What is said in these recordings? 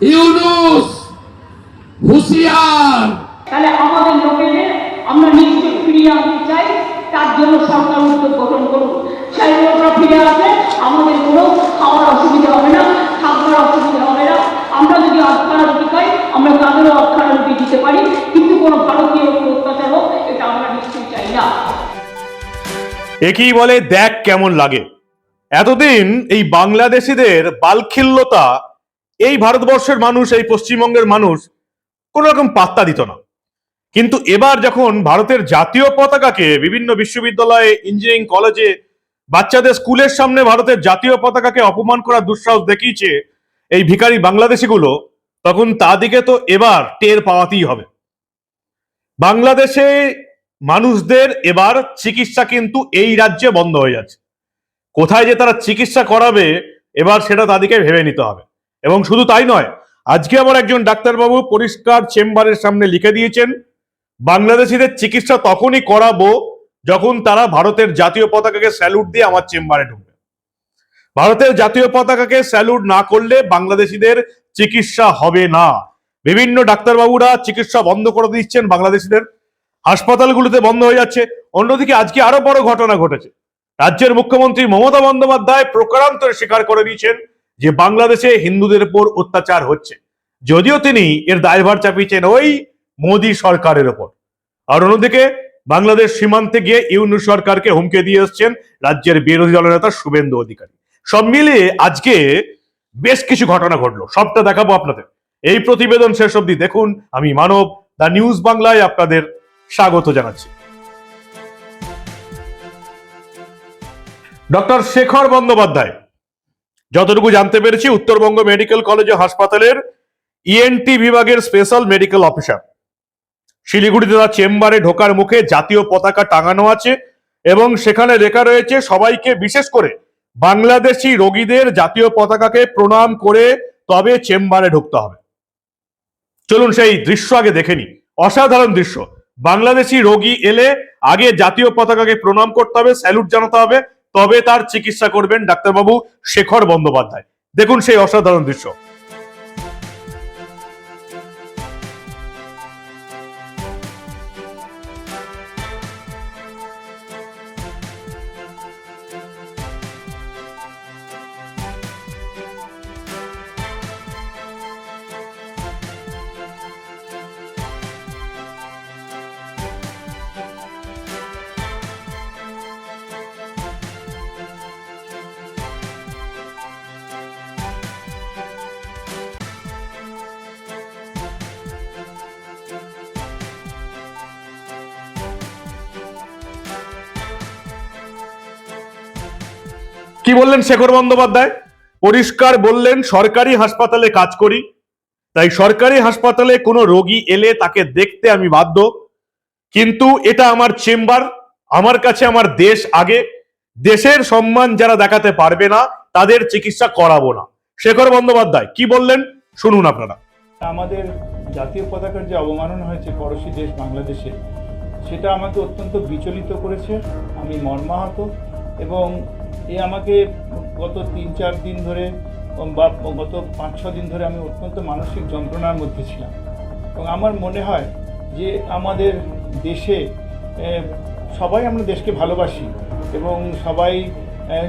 ইউনুস হুঁশিয়ার। তাহলে আমাদের লোকেদের আমরা নিশ্চয় ফিরিয়ে আনতে চাই তার জন্য সরকার উদ্যোগ গঠন করুন। সেই লোকরা ফিরে আসে আমাদের কোনো খাওয়ার অসুবিধা হবে না থাকবার অসুবিধা হবে না। আমরা যদি খাই আমরা তাদেরও দিতে পারি কিন্তু কোনো ভারতীয় অত্যাচার হোক এটা আমরা নিশ্চয়ই চাই না। একেই বলে দেখ কেমন লাগে। এতদিন এই বাংলাদেশিদের বালখিল্যতা এই ভারতবর্ষের মানুষ, এই পশ্চিমবঙ্গের মানুষ কোন রকম পাত্তা দিত না। কিন্তু এবার যখন ভারতের জাতীয় পতাকাকে বিভিন্ন বিশ্ববিদ্যালয়ে ইঞ্জিনিয়ারিং কলেজে বাচ্চাদের স্কুলের সামনে ভারতের জাতীয় পতাকাকে অপমান করার দুঃসাহস দেখিয়েছে এই ভিখারি বাংলাদেশিগুলো, তখন তাদিকে তো এবার টের পাওয়াতেই হবে। বাংলাদেশে মানুষদের এবার চিকিৎসা কিন্তু এই রাজ্যে বন্ধ হয়ে যাচ্ছে। কোথায় যে তারা চিকিৎসা করাবে, এবার সেটা তাদেরকে ভেবে নিতে হবে। এবং শুধু তাই নয়, আজকে আমার একজন ডাক্তারবাবু পরিষ্কার চেম্বারের সামনে লিখে দিয়েছেন, বাংলাদেশিদের চিকিৎসা তখনই করাবো যখন তারা ভারতের জাতীয় পতাকাকে স্যালুট দিয়ে আমার চেম্বারে ঢুকবে। ভারতের জাতীয় পতাকাকে স্যালুট না করলে বাংলাদেশিদের চিকিৎসা হবে না। বিভিন্ন ডাক্তারবাবুরা চিকিৎসা বন্ধ করে দিচ্ছেন বাংলাদেশিদের। হাসপাতালগুলোতে বন্ধ হয়ে যাচ্ছে। অন্যদিকে আজকে আরও বড় ঘটনা ঘটেছে। রাজ্যের মুখ্যমন্ত্রী মমতা বন্দ্যোপাধ্যায় প্রকারান্তরে স্বীকার করে দিয়েছেন যে বাংলাদেশে হিন্দুদের উপর অত্যাচার হচ্ছে। যদিও তিনি এর দায়ভার চাপিয়েছেন ওই মোদী সরকারের ওপর আর অন্যদিকে বাংলাদেশ সীমান্তে গিয়ে ইউনু সরকারকে হুমকে দিয়ে এসছেন রাজ্যের বিরোধী দলনেতা শুভেন্দু অধিকারী। সব মিলিয়ে আজকে বেশ কিছু ঘটনা ঘটলো। সবটা দেখাবো আপনাদের। এই প্রতিবেদন শেষ অবধি দেখুন। আমি মানব দা নিউজ বাংলায় আপনাদের স্বাগত জানাচ্ছি। ডক্টর শেখর বন্দ্যোপাধ্যায় যতটুকু জানতে পেরেছি, উত্তরবঙ্গ মেডিকেল কলেজ হাসপাতালের ইএনটি বিভাগের স্পেশাল মেডিকেল অফিসার। শিলিগুড়িতে তার চেম্বারে ঢোকার মুখে জাতীয় পতাকা টাঙানো আছে এবং সেখানে লেখা রয়েছে, সবাইকে বিশেষ করে বাংলাদেশি রোগীদের জাতীয় পতাকাকে প্রণাম করে তবে চেম্বারে ঢুকতে হবে। চলুন সেই দৃশ্য আগে দেখে নি অসাধারণ দৃশ্য। বাংলাদেশি রোগী এলে আগে জাতীয় পতাকাকে প্রণাম করতে হবে, স্যালুট জানাতে হবে তবে তার চিকিৎসা করবেন ডাক্তারবাবু শেখর বন্দ্যোপাধ্যায়। দেখুন সেই অসাধারণ দৃশ্য। কি বললেন শেখর বন্দ্যোপাধ্যায়? পরিষ্কার বললেন, সরকারি হাসপাতালে কাজ করি। তাই সরকারি হাসপাতালে কোনো রোগী এলে তাকে দেখতে আমি বাধ্য। কিন্তু এটা আমার চেম্বার, আমার কাছে আমার দেশ আগে। দেশের সম্মান যারা দেখাতে পারবে না, তাদের চিকিৎসা করাবো না। শেখর বন্দ্যোপাধ্যায়, কি বললেন? শুনুন আপনারা। আমাদের জাতীয় পতাকার যে অবমাননা হয়েছে পড়োশী দেশ বাংলাদেশে, সেটা আমাকে অত্যন্ত বিচলিত করেছে। আমি মর্মাহত এবং এ আমাকে গত তিন, চার দিন ধরে বা, গত পাঁচ, ছ দিন ধরে আমি অত্যন্ত মানসিক যন্ত্রণার মধ্যে ছিলাম। এবং আমার মনে হয় যে আমাদের দেশে সবাই আমরা দেশকে ভালোবাসি এবং সবাই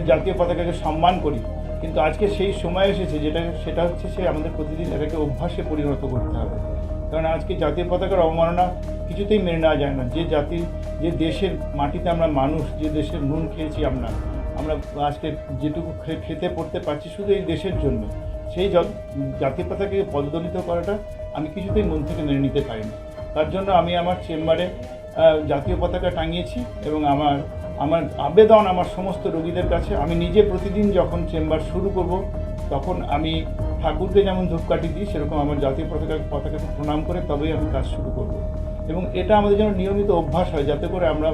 জাতীয় পতাকাকে সম্মান করি। কিন্তু আজকে সেই সময় এসেছে যেটা, সেটা হচ্ছে সে আমাদের প্রতিদিন এটাকে অভ্যাসে পরিণত করতে হবে। কারণ আজকে জাতীয় পতাকার অবমাননা কিছুতেই মেনে নেওয়া যায় না। যে জাতির যে দেশের মাটিতে আমরা মানুষ, যে দেশের নুন খেয়েছি আমরা আমরা আজকে যেটুকু খেতে পড়তে পারছি শুধু এই দেশের জন্য। সেই জাতীয় পতাকাকে পদদলিত করাটা আমি কিছুতেই মন থেকে মেনে নিতে পারি না তার জন্য আমি আমার চেম্বারে জাতীয় পতাকা টাঙিয়েছি এবং আমার আমার আবেদন আমার সমস্ত রোগীদের কাছে। আমি নিজে প্রতিদিন যখন চেম্বার শুরু করব, তখন আমি ঠাকুরকে যেমন ধূপকাঠি দিই, সেরকম আমার জাতীয় পতাকা, পতাকাকে প্রণাম করে তবেই আমি কাজ শুরু করব। এবং এটা আমাদের যেন নিয়মিত অভ্যাস হয়, যাতে করে আমরা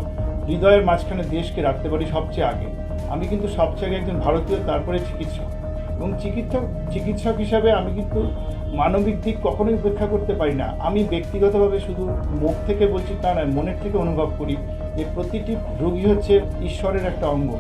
হৃদয়ের মাঝখানে দেশকে রাখতে পারি সবচেয়ে আগে। আমি কিন্তু সবচেয়ে একজন ভারতীয়, তারপরে চিকিৎসক। এবং চিকিৎসক চিকিৎসক হিসাবে আমি কিন্তু মানবিক দিক কখনোই উপেক্ষা করতে পারি না। আমি ব্যক্তিগতভাবে শুধু মুখ থেকে বলছি তা নয়, মনের থেকে অনুভব করি যে প্রতিটি রোগী হচ্ছে ঈশ্বরের একটা অঙ্গ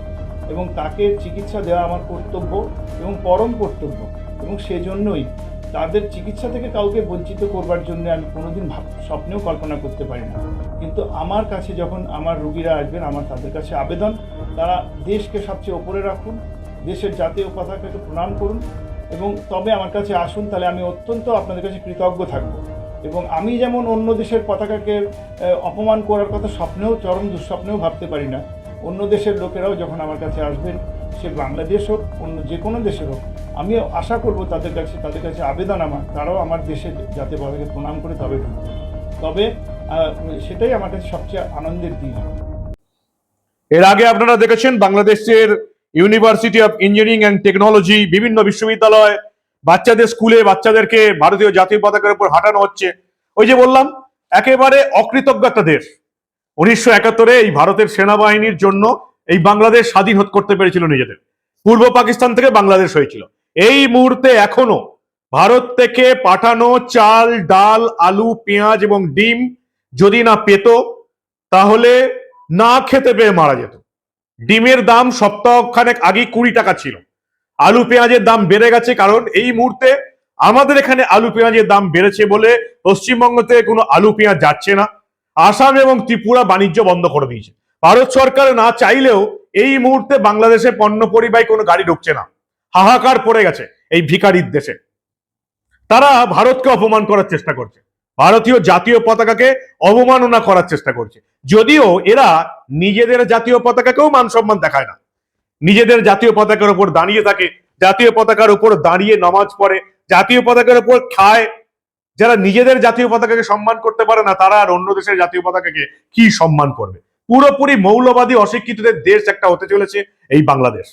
এবং তাকে চিকিৎসা দেওয়া আমার কর্তব্য এবং পরম কর্তব্য। এবং সেজন্যই তাদের চিকিৎসা থেকে কাউকে বঞ্চিত করবার জন্য আমি কোনোদিন স্বপ্নেও কল্পনা করতে পারি না। কিন্তু আমার কাছে যখন আমার রুগীরা আসবেন, আমার তাদের কাছে আবেদন তারা দেশকে সবচেয়ে ওপরে রাখুন, দেশের জাতীয় পতাকাকে প্রণাম করুন এবং তবে আমার কাছে আসুন, তাহলে আমি অত্যন্ত আপনাদের কাছে কৃতজ্ঞ থাকব। এবং আমি যেমন অন্য দেশের পতাকাকে অপমান করার কথা স্বপ্নেও, চরম দুঃস্বপ্নেও ভাবতে পারি না, অন্য দেশের লোকেরাও যখন আমার কাছে আসবেন, সে বাংলাদেশ হোক, অন্য যে কোনো দেশের হোক আমি আশা করব তাদের কাছে তাদের কাছে আবেদন আমার, তারাও আমার দেশের জাতীয় পতাকাকে প্রণাম করে তবে তবে সেটাই আমার কাছে সবচেয়ে আনন্দের দিন। এর আগে আপনারা দেখেছেন বাংলাদেশের university of engineering and technology বিভিন্ন বিশ্ববিদ্যালয়, বাচ্চাদের স্কুলে বাচ্চাদেরকে ভারতীয় জাতীয় পতাকার উপর হাঁটানো হচ্ছে। ওই যে বললাম, একেবারে অকৃতজ্ঞ একটা দেশ। উনিশশো একাত্তরে এই ভারতের সেনাবাহিনীর জন্য এই বাংলাদেশ স্বাধীন করতে পেরেছিল নিজেদের। পূর্ব পাকিস্তান থেকে বাংলাদেশ হয়েছিল। এই মুহূর্তে এখনও ভারত থেকে পাঠানো চাল, ডাল, আলু, পেঁয়াজ এবং ডিম যদি না পেত, তাহলে না খেতে পেয়ে মারা যেত। ডিমের দাম সপ্তাহখানেক আগে কুড়ি টাকা ছিল। আলু পেঁয়াজের দাম বেড়ে গেছে কারণ এই মুহূর্তে আমাদের এখানে আলু পেঁয়াজের দাম বেড়েছে বলে পশ্চিমবঙ্গ থেকে কোনো আলু পেঁয়াজ যাচ্ছে না। আসাম এবং ত্রিপুরা বাণিজ্য বন্ধ করে দিয়েছে। ভারত সরকার না চাইলেও এই মুহূর্তে বাংলাদেশে পণ্য পরিবাহী কোনো গাড়ি ঢুকছে না। হাহাকার পড়ে গেছে এই ভিকারির দেশে। তারা ভারতকে অপমান করার চেষ্টা করছে। ভারতীয় জাতীয় পতাকাকে অবমাননা করার চেষ্টা করছে। যদিও এরা নিজেদের জাতীয় পতাকাকেও মান সম্মান দেখায় না। নিজেদের জাতীয় পতাকার উপর দাঁড়িয়ে থাকে, জাতীয় পতাকার উপর দাঁড়িয়ে নামাজ পড়ে, জাতীয় পতাকার উপর খায়। যারা নিজেদের জাতীয় পতাকাকে সম্মান করতে পারে না, তারা আর অন্য দেশের জাতীয় পতাকাকে কি সম্মান করবে? পুরোপুরি মৌলবাদী অশিক্ষিতদের দেশ একটা হতে চলেছে এই বাংলাদেশ।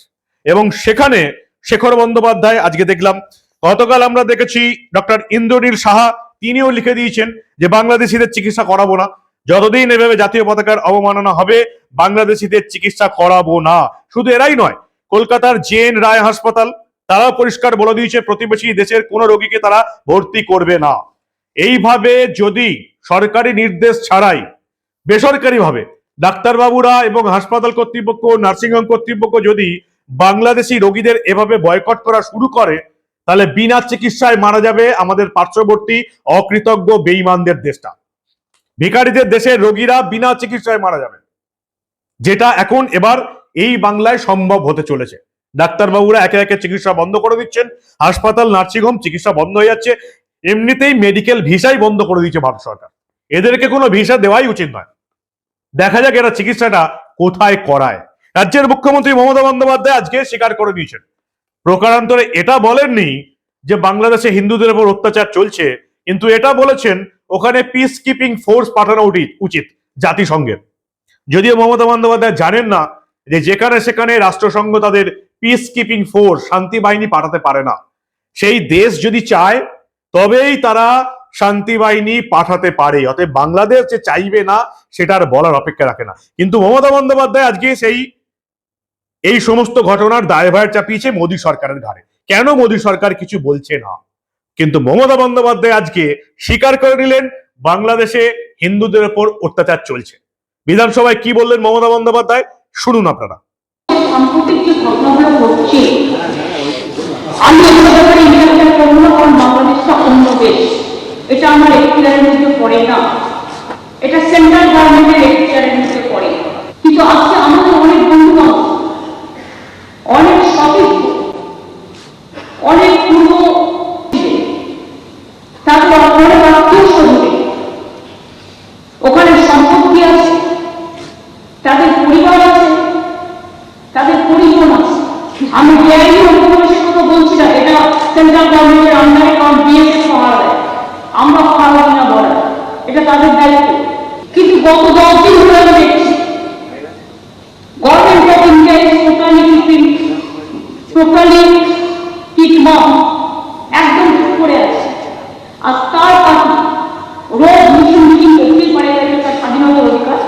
এবং সেখানে শেখর বন্দ্যোপাধ্যায়, আজকে দেখলাম, গতকাল আমরা দেখেছি ডক্টর ইন্দ্রনীল সাহা তিনিও লিখে দিয়েছেন যে বাংলাদেশিদের চিকিৎসা করাবো না। যতদিন এভাবে জাতীয় পতাকার অবমাননা হবে, বাংলাদেশিদের চিকিৎসা করাবো না। শুধু এরাই নয়, কলকাতার জেন রায় হাসপাতাল, তারাও পরিষ্কার বলে দিয়েছে, প্রতিবেশী দেশের কোনো রোগীকে তারা ভর্তি করবে না। এইভাবে যদি সরকারি নির্দেশ ছাড়াই, বেসরকারিভাবে ডাক্তারবাবুরা এবং হাসপাতাল কর্তৃপক্ষ, নার্সিংহোম কর্তৃপক্ষ যদি বাংলাদেশি রোগীদের এভাবে বয়কট করা শুরু করে তাহলে বিনা চিকিৎসায় মারা যাবে আমাদের পার্শ্ববর্তী অকৃতজ্ঞ বেইমানদের দেশটা। ভিখারিদের দেশের রোগীরা বিনা চিকিৎসায় মারা যাবে। যেটা এখন এবার এই বাংলায় সম্ভব হতে চলেছে। ডাক্তারবাবুরা একে একে চিকিৎসা বন্ধ করে দিচ্ছেন, হাসপাতাল, নার্সিংহোম চিকিৎসা বন্ধ হয়ে যাচ্ছে, এমনিতেই মেডিকেল ভিসাই বন্ধ করে দিচ্ছে ভারত সরকার। এদেরকে কোনো ভিসা দেওয়াই উচিত নয়। দেখা যাক এরা চিকিৎসাটা কোথায় করায়। রাজ্যের মুখ্যমন্ত্রী মমতা বন্দ্যোপাধ্যায় আজকে স্বীকার করে দিয়েছেন। প্রকারান্তরে এটা বলেননি যে বাংলাদেশে হিন্দুদের উপর অত্যাচার চলছে, কিন্তু এটা বলেছেন ওখানে পিস কিপিং ফোর্স পাঠানো উচিত জাতিসংঘের। যদিও মমতা বন্দ্যোপাধ্যায় জানেন না যে যেখানে সেখানে রাষ্ট্রসংঘ তাদের পিস কিপিং ফোর্স শান্তি বাহিনী পাঠাতে পারে না। সেই দেশ যদি চায়, তবেই তারা শান্তি বাহিনী পাঠাতে পারে। অতএব বাংলাদেশ যে চাইবে না সেটা আর বলার অপেক্ষা রাখে না। কিন্তু মমতা বন্দ্যোপাধ্যায় আজকে সেই এই সমস্ত ঘটনার দায়ভার চাপিয়েছে মোদী সরকারের ঘাড়ে। কেন মোদী সরকার কিছু বলছে না? কিন্তু মমতা বন্দ্যোপাধ্যায় আজকে স্বীকার করে নিলেন, বাংলাদেশে হিন্দুদের উপর অত্যাচার চলছে। বিধানসভায় কি বললেন মমতা বন্দ্যোপাধ্যায়? শুনুন আপনারা। এটা আমার এখতিয়ারের মধ্যে পড়ে না এটা সেন্ট্রাল গভর্নমেন্টের এখতিয়ারের মধ্যে পড়ে কিন্তু আজকে আমাদের অনেক বন্ধু বান্ধব, অনেক সতীর্থ অনেক পূর্ব তারপর অনেক আত্মীয় স্বজনে ওখানে সম্পত্তি আছে তাদের পরিবার আছে তাদের পরিজন আছে আমি বেআইনি উপনিবেশের কথা বলছি না এটা সেন্ট্রাল গভর্নমেন্টের আন্ডারে কারণ বিএসএফ পাহারা দেয় আমরা পাহারা দিই না বলা এটা তাদের দায়িত্ব। কিন্তু গত দশ দিন ধরে আমি দেখছি government of India is totally keeping totally কিকমম একদম চুপ করে আছে। আর তার পাশে রোজ মিটিং মিটিং করতেই পারে একটা স্বাধীনতার অধিকার।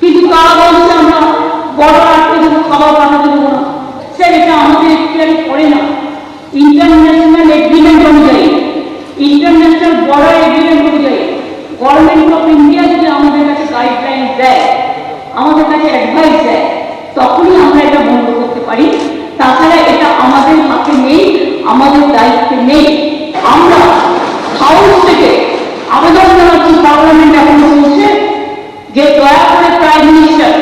কিন্তু তারা বলছে, আমরা বড় আটকে দেবো, খাবার পাঠাতে দেবো না। স্যার, এটা আমাদের এখতিয়ারে পড়ে না। ইন্টারন্যাশনাল এগ্রিমেন্ট অনুযায়ী ইন্টারন্যাশনাল বর্ডার এগ্রিমেন্ট অনুযায়ী গভর্নমেন্ট অফ ইন্ডিয়া যদি আমাদের কাছে গাইডলাইন দেয় আমাদের কাছে অ্যাডভাইস দেয় তখনই আমরা এটা বন্ধ করতে পারি তাছাড়া এটা আমাদের হাতে নেই আমাদের দায়িত্বে নেই। আমরা হাউস থেকে আবেদন জানাচ্ছি পার্লামেন্ট এখন চলছে যে দয়া করে প্রাইম মিনিস্টার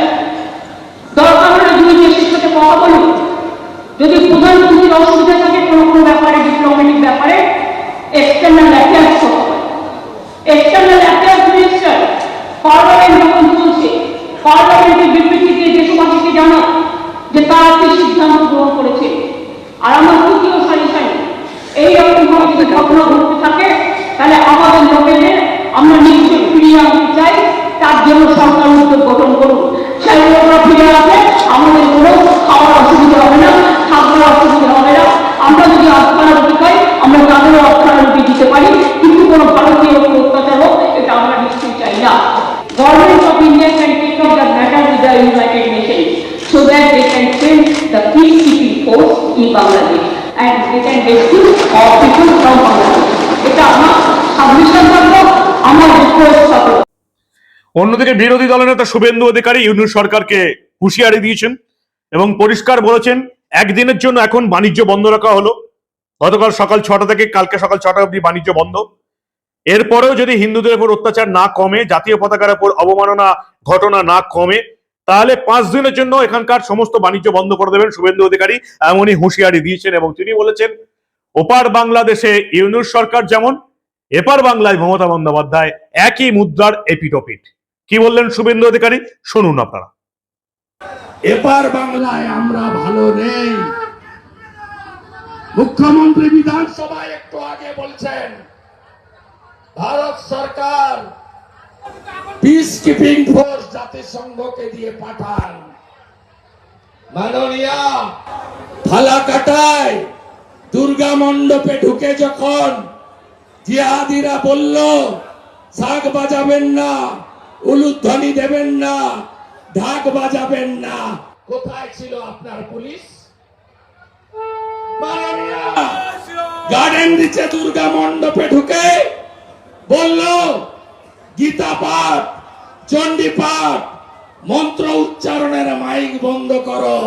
অন্যদিকে বিরোধী দলনেতা শুভেন্দু অধিকারী ইউনিট সরকারকে হুঁশিয়ারি দিয়েছেন এবং পরিষ্কার বলেছেন, একদিনের জন্য এখন বাণিজ্য বন্ধ রাখা হলো। গতকাল সকাল ছটা থেকে কালকে সকাল ছটা অবধি বাণিজ্য বন্ধ। এরপরেও যদি হিন্দুদের উপর অত্যাচার না কমে, জাতীয় পতাকার উপর অবমাননা ঘটনা না কমে, তাহলে পাঁচ দিনের জন্য এখানকার সমস্ত বাণিজ্য বন্ধ করে দেবেন শুভেন্দু অধিকারী এমনই হুঁশিয়ারি দিয়েছেন এবং তিনি বলেছেন, ওপার বাংলাদেশে ইউনুস সরকার যেমন, এপার বাংলায় মমতা বন্দ্যোপাধ্যায় একই মুদ্রার এপিটোপিট। কি বললেন শুভেন্দু অধিকারী? শুনুন আপনারা। এপার বাংলায় আমরা ভালো নেই। মুখ্যমন্ত্রী বিধানসভায় একটু আগে বলছেন, ভারত সরকার পিস কিপিং ফোর্স জাতিসংঘকে দিয়ে পাঠান। মাননীয়া ফালাকাটায় দুর্গা মণ্ডপে ঢুকে যখন জিহাদিরা বলল, শাক বাজাবেন না। উলুধ্বনি দেবেন না ঢাক বাজাবেন না। কোথায় ছিল আপনার পুলিশ? গার্ডেন দিচ্ছে দুর্গা মণ্ডপে ঢুকে। বলল গীতা পাঠ চণ্ডী পাঠ মন্ত্র উচ্চারণের মাইক বন্ধ করো।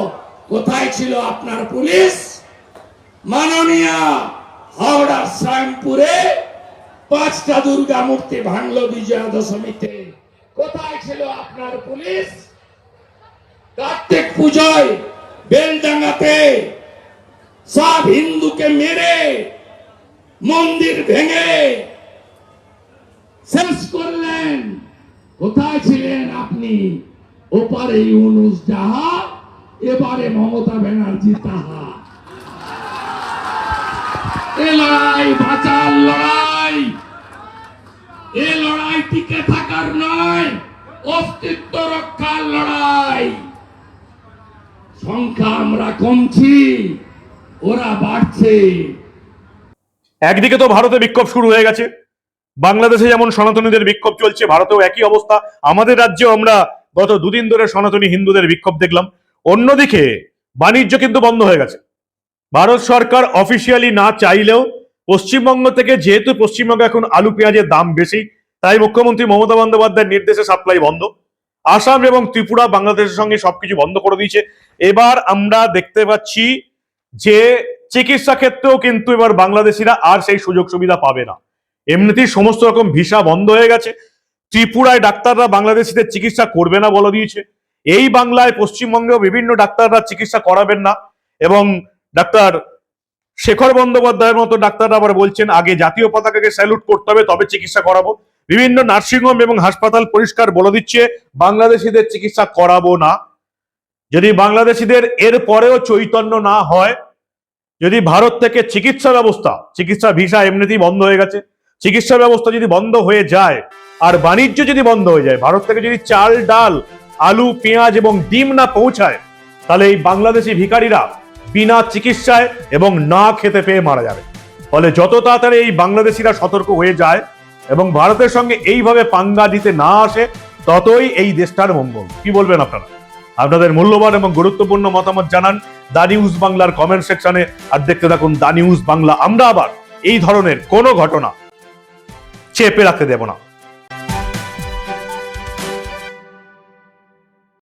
কোথায় ছিল আপনার পুলিশ? মাননীয়া হাওড়ার শ্যামপুরে পাঁচটা দুর্গা মূর্তি ভাঙলো বিজয়া দশমীতে কোথায় ছিল আপনার পুলিশ? কার্তিক পুজোয় বেলডাঙ্গাতে সব হিন্দুকে মেরে মন্দির ভেঙে শেষ করলেন। কোথায় ছিলেন আপনি? ওপারে ইউনুস যাহা, এবারে মমতা ব্যানার্জি তাহা। এলাই লড়াই টিকে থাকার নয়, অস্তিত্ব রক্ষার লড়াই। সংখ্যা আমরা কমছি, ওরা বাড়ছে। একদিকে তো ভারতে বিক্ষোভ শুরু হয়ে গেছে, বাংলাদেশে যেমন সনাতনীদের বিক্ষোভ চলছে, ভারতেও একই অবস্থা। আমাদের রাজ্যেও আমরা গত দুদিন ধরে সনাতনী হিন্দুদের বিক্ষোভ দেখলাম। অন্যদিকে, বাণিজ্য কিন্তু বন্ধ হয়ে গেছে। ভারত সরকার অফিসিয়ালি না চাইলেও পশ্চিমবঙ্গ থেকে, যেহেতু পশ্চিমবঙ্গে এখন আলু পেঁয়াজের দাম বেশি তাই মুখ্যমন্ত্রী মমতা বন্দ্যোপাধ্যায়ের নির্দেশে সাপ্লাই বন্ধ। আসাম এবং ত্রিপুরা বাংলাদেশের সঙ্গে সবকিছু বন্ধ করে দিয়েছে। এবার আমরা দেখতে পাচ্ছি যে চিকিৎসা ক্ষেত্রেও কিন্তু এবার বাংলাদেশিরা আর সেই সুযোগ সুবিধা পাবে না। এমনিতেই সমস্ত রকম ভিসা বন্ধ হয়ে গেছে। ত্রিপুরায় ডাক্তাররা বাংলাদেশিদের চিকিৎসা করবে না বলে দিয়েছে। এই বাংলায় পশ্চিমবঙ্গেও বিভিন্ন ডাক্তাররা চিকিৎসা করাবেন না এবং ডাক্তার শেখর বন্দ্যোপাধ্যায়ের মতো ডাক্তাররা আবার বলছেন, আগে জাতীয় পতাকাকে স্যালুট করতে হবে, তবে চিকিৎসা করাবো। বিভিন্ন নার্সিংহোম এবং হাসপাতাল পরিষ্কার বলে দিচ্ছে, বাংলাদেশিদের চিকিৎসা করাবো না। যদি বাংলাদেশিদের এর পরেও চৈতন্য না হয়, যদি ভারত থেকে চিকিৎসা ব্যবস্থা, চিকিৎসা ভিসা এমনিতেই বন্ধ হয়ে গেছে, চিকিৎসা ব্যবস্থা যদি বন্ধ হয়ে যায়, আর বাণিজ্য যদি বন্ধ হয়ে যায়, ভারত থেকে যদি চাল, ডাল, আলু, পেঁয়াজ এবং ডিম না পৌঁছায়, তাহলে এই বাংলাদেশি ভিখারিরা বিনা চিকিৎসায় এবং না খেতে পেয়ে মারা যাবে। ফলে যত তাড়াতাড়ি এই বাংলাদেশিরা সতর্ক হয়ে যায় এবং ভারতের সঙ্গে এইভাবে পাঙ্গা দিতে না আসে, ততই এই দেশটার মঙ্গল। কি বলবেন আপনারা? আপনাদের মূল্যবান এবং গুরুত্বপূর্ণ মতামত জানান দা নিউজ বাংলার কমেন্ট সেকশনে, আর দেখতে থাকুন দা নিউজ বাংলা। আমরা আবার এই ধরনের কোনো ঘটনা চেপে রাখতে দেব না।